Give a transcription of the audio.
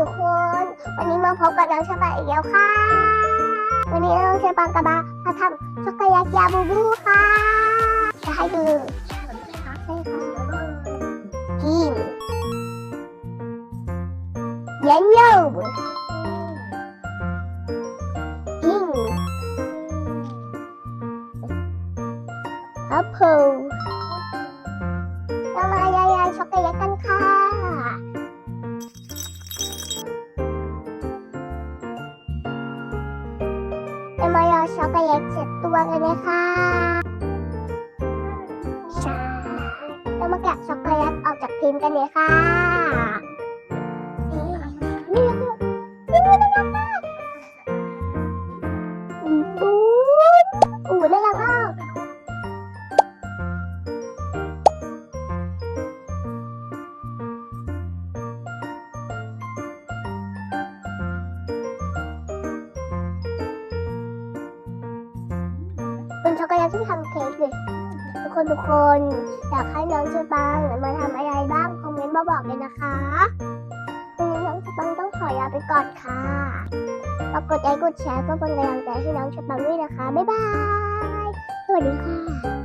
ทุกคน วันนี้มาพบกับน้องชะบาอีกแล้วค่ะ วันนี้น้องชะบากระบามาทำช็อกโกแลตยาบูบูค่ะ จะให้ดูใช่ค่ะกินเย็นเย็นกินแอปเปิล เรามายอช็อกโกแลตเสร็จตัวกันเลยค่ะใช่เรามาแกะช็อกโกแลตออกจากพิมพ์กันเลยค่ะ เป็นช็อกโกแลตที่ทำเค้กเลยทุกคนทุกคนอยากให้น้องเชอปังมาทำอะไรบ้างคอมเมนต์มาบอกเลยนะคะวันนี้น้องเชอปังต้องขอลาไปก่อนค่ะฝากกดไลค์กดแชร์เพื่อเป็นกำลังใจให้น้องเชอปังด้วยนะคะ บ๊ายบาย สวัสดีค่ะ